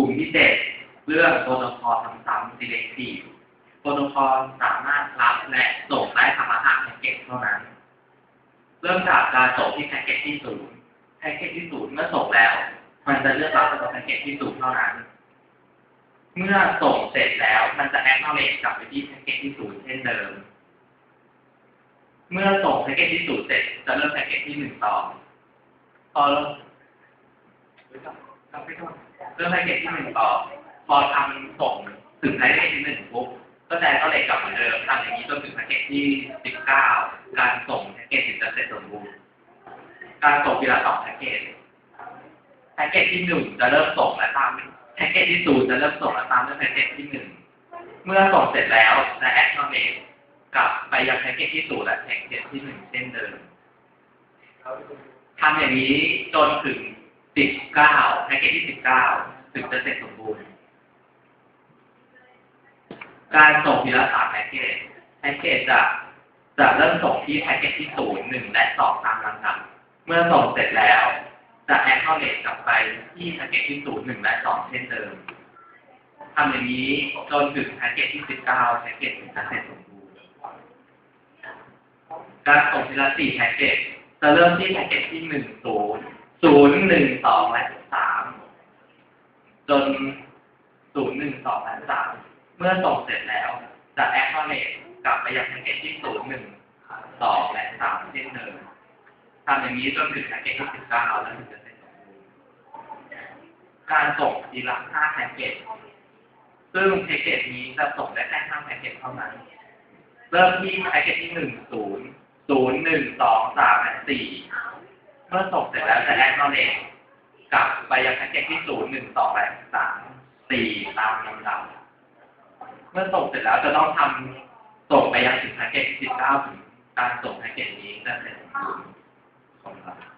ลุ่มที่เจ็ดเรื่องโปรโตคอลซ้ำๆ selective โปรโตคอลสามารถรับและส่งได้ธรรมชาติแพ็กเกจเท่านั้น เริ่มจากการส่งที่แพ็กเกจที่ศูนย์แพ็กเกจที่ศูนย์เมื่อส่งแล้ว มันจะเลือกรับเฉพาะแพ็กเกจที่ศูนย์เท่านั้น เมื่อส่งเสร็จแล้วมันจะแอ k เ o เล g กลับไปที่แพ็กเกจที่ศูนย์เช่นเดิม เมื่อส่งแพ็กเกจที่ศูนย์เสร็จจะเริ่มแพ็กเกจที่หนึ่งต่อพอ เริ่มเริ่มแพ็กเกจที่หนึ่งต่อ พอทำส่งถึงแพ็กเกจที่หนึ่งปุ๊บก็แทนก็เลยกลับเหมือนเดิมทำอย่างนี้จนถึงแพ็กเกจที่สิบเก้าการส่งแพ็กเกจถึงจะเสร็จสมบูรณ์การส่งทีละสองแพ็กเกจแพ็กเกจที่หนึ่งจะเริ่มส่งและตามแพ็กเกจที่ศูนย์จะเริ่มส่งและตามด้วยแพ็กเกจที่หนึ่งเมื่อส่งเสร็จแล้วจะแอคชั่นเมดกลับไปยังแพ็กเกจที่ศูนย์และแพ็กเกจที่หนึ่งเช่นเดิมทำอย่างนี้จนถึง สิบเก้าแพ็กเกจที่สิบเก้าถึงจะเสร็จสมบูรณ์ การส่งทีละสามแพ็กเกจแพ็กเกจจะจะเริ่มส่งที่แพ็กเกจที่ศูนย์หนึ่งและสองตามลำดับเมื่อส่งเสร็จแล้ว จะแอคเคาเลตกลับไปที่แพ็กเกจที่ศูนย์หนึ่งและสองเช่นเดิมทำอย่างนี้จนถึงแพ็กเกจที่สิบเก้าแพ็กเกจถึงจะเสร็จสมบูรณ์ การส่งทีละสี่แพ็กเกจจะเริ่มที่แพ็กเกจที่หนึ่งศูนย์ศูนย์หนึ่งสองและสาม จนศูนย์หนึ่งสองและสามเมื่อส่งเสร็จแล้ว จะแอคเคาเลตกลับไปยังแพ็กเกจที่ศูนย์หนึ่งสองและสามเช่นเดิมทำอย่างนี้จนถึงแพ็กเกจที่สิบเก้าแล้วถึงจะเสร็จสมบูรณ์การส่งทีละห้าแพ็กเกจ ซึ่งแพ็กเกจนี้จะส่งได้แค่ห้าแพ็กเกจเท่านั้น เริ่มที่แพ็กเกจที่หนึ่งศูนย์ศูนย์หนึ่งสองสามและสี่เมื่อส่งเสร็จแล้วจะแอดนอเลจ กลับไปยังแพ็กเกจที่ศูนย์หนึ่งสองแปดสามสี่ตามลำดับเมื่อส่งเสร็จแล้วจะต้องทำส่งไปยังถึงแพ็กเกจที่สิบเก้าถึงการส่งแพ็กเกจนี้จะเสร็จสมบูรณ์